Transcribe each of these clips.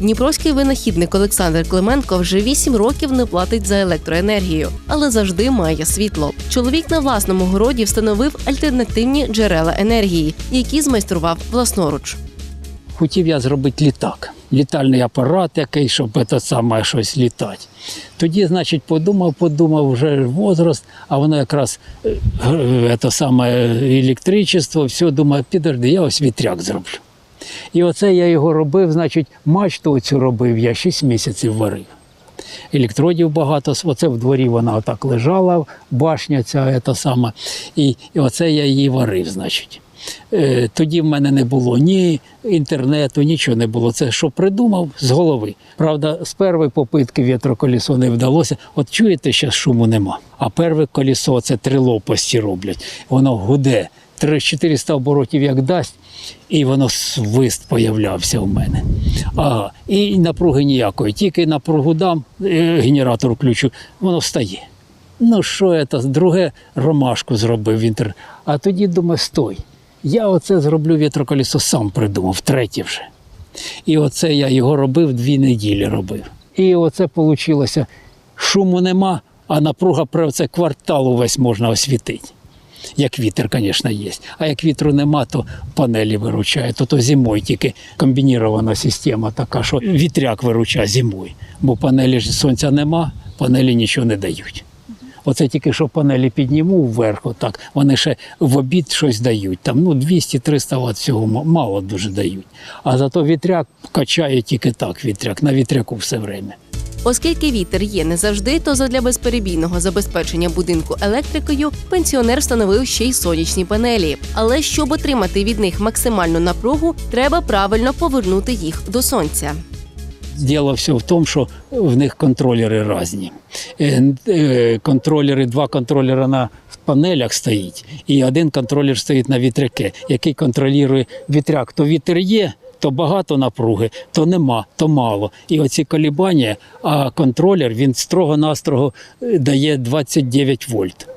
Дніпровський винахідник Олександр Клименко вже 8 років не платить за електроенергію, але завжди має світло. Чоловік на власному городі встановив альтернативні джерела енергії, які змайстрував власноруч. Хотів я зробити літак, літальний апарат, який, щоб це саме щось літати. Тоді, значить, подумав, подумав, вже возраст, а воно якраз е, е, це саме електричество, все, думаю, підожди, я ось вітряк зроблю. І оце я його робив, значить, мачту оцю робив, я 6 місяців варив. Електродів багато, оце в дворі вона отак лежала, башня ця та сама. І, оце я її варив, значить. Е, Тоді в мене не було ні інтернету, нічого не було. Це що придумав з голови. Правда, з першої попитки вітроколісо не вдалося. От чуєте, що шуму нема. А перше колесо це три лопасті роблять. Воно гуде. 300-400 оборотів як дасть, і воно свист появлявся у мене. А, і напруги ніякої. Тільки напругу дам, е, генератор включу, воно встає. Ну, що це? Друге ромашку зробив в. А тоді думаю, стой. Я оце зроблю вітроколісо сам придумав, третє вже. І оце я його робив дві неділі робив. І оце вийшло. Шуму нема, а напруга про це квартал увесь можна освітити. Як вітер, звісно, є. А як вітру нема, то панелі виручає. То, то зимою тільки комбінірована система така, що вітряк виручає зимою. Бо панелі ж сонця нема, панелі нічого не дають. Оце тільки що панелі підніму вверх, отак, вони ще в обід щось дають. Там ну 200-300 Вт всього мало дуже дають. А зато вітряк качає тільки так вітряк, на вітряку все время. Оскільки вітер є не завжди, то задля безперебійного забезпечення будинку електрикою пенсіонер встановив ще й сонячні панелі. Але щоб отримати від них максимальну напругу, треба правильно повернути їх до сонця. Діло все в тому, що в них контролери різні. Е, е, Контролери, два контролери на панелях стоїть, і один контролер стоїть на вітряке, який контролює вітряк. То вітер є, то багато напруги, то нема, то мало. І оці колібання, а контролер він строго-настрого е, дає 29 вольт.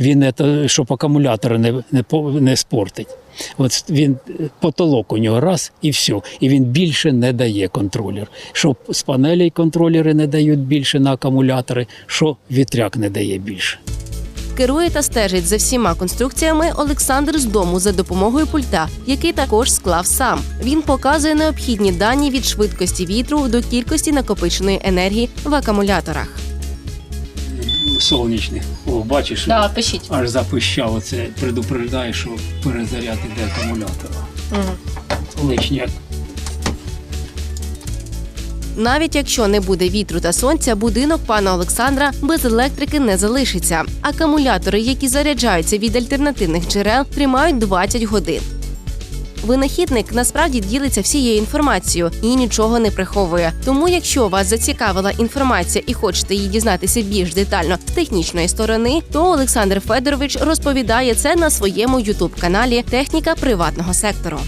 Він це, щоб акумулятори не, не, не спортить. От він е, потолок у нього раз і все. І він більше не дає контролер. Що з панелей контролери не дають більше на акумулятори, що вітряк не дає більше. Керує та стежить за всіма конструкціями Олександр з дому за допомогою пульта, який також склав сам. Він показує необхідні дані від швидкості вітру до кількості накопиченої енергії в акумуляторах. Сонячних. О, бачиш, Да, пишіть. аж запищало це, предупреждає, що перезаряд іде акумулятора. Лишня Навіть якщо не буде вітру та сонця, будинок пана Олександра без електрики не залишиться. Акумулятори, які заряджаються від альтернативних джерел, тримають 20 годин. Винахідник насправді ділиться всією інформацією і нічого не приховує. Тому, якщо вас зацікавила інформація і хочете її дізнатися більш детально з технічної сторони, то Олександр Федорович розповідає це на своєму ютуб каналі Техніка приватного сектору.